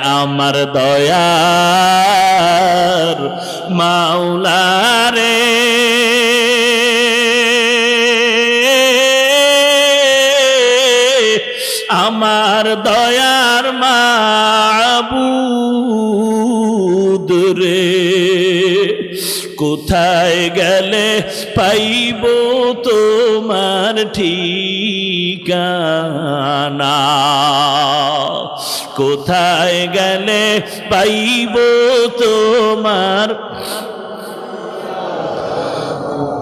আমার দয়ার মাওলারে। আমার দয়ার মাবুদ রে কোথায় গেলে পাইব তোমার ঠিকানা? কোথায় গেলে পাইব তোমার?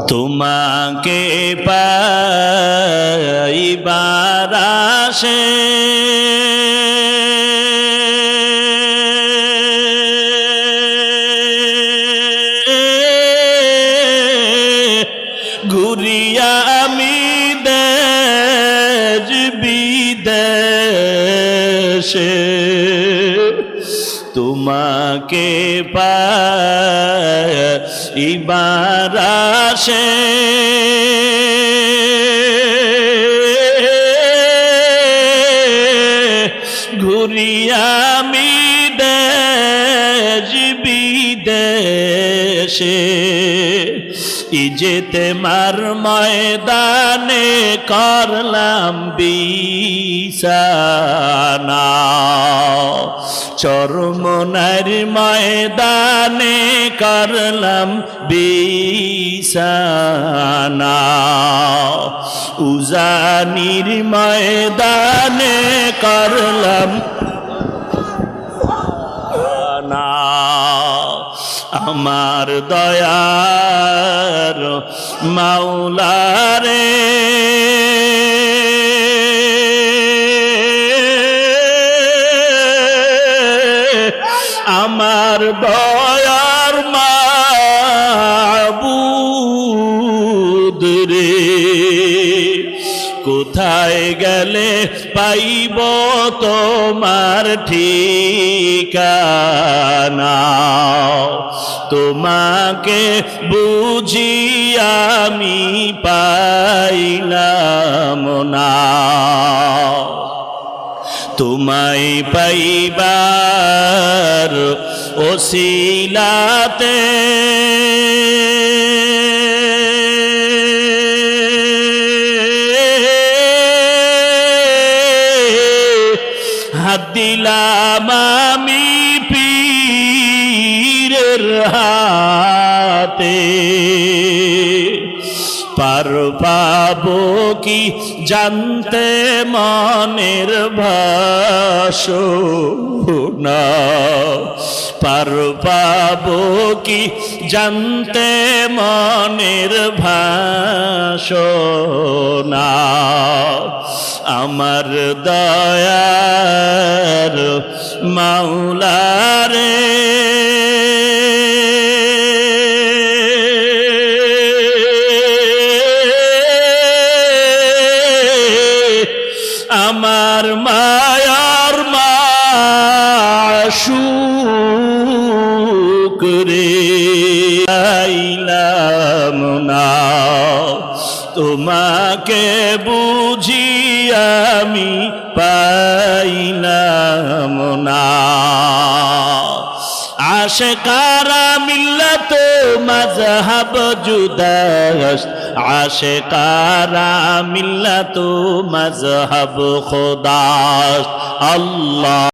তোমাকে পাইবার আসে। ঘুরিয়া আমি দেশ বিদেশে। তোমাকে পাইবার আসে। ঘুরিয়া আমি দেশ বিদেশে। ইজেতে মার ময়দানে করলাম বিছানা? চরমনার ময়দানে করলাম বিছানা। উজানির ময়দানে করলাম না আমার দয়ার মাওলারে। আমার দয়ার মাবুদ রে। কোথায় গেলে পাইব তোমার ঠিকানা? তোমাকে বুঝি আমি পাইলাম না। তোমায় পাইবার ওসিলাতে হাত দিলাম আমি পীরের হাতে। পার পাবো কি জানতে মনের ভাষণা পার পাবো কি জানতে মনের ভাষণা আমার দয়ার মাওলারে আমার মায়ার তোমাকে বুঝি আমি পাইলাম না। আশেকারা মিল্লত মজহব জুদাস্ত আশেকারা মিল্লত মজহব খুদাস্ত আল্লাহ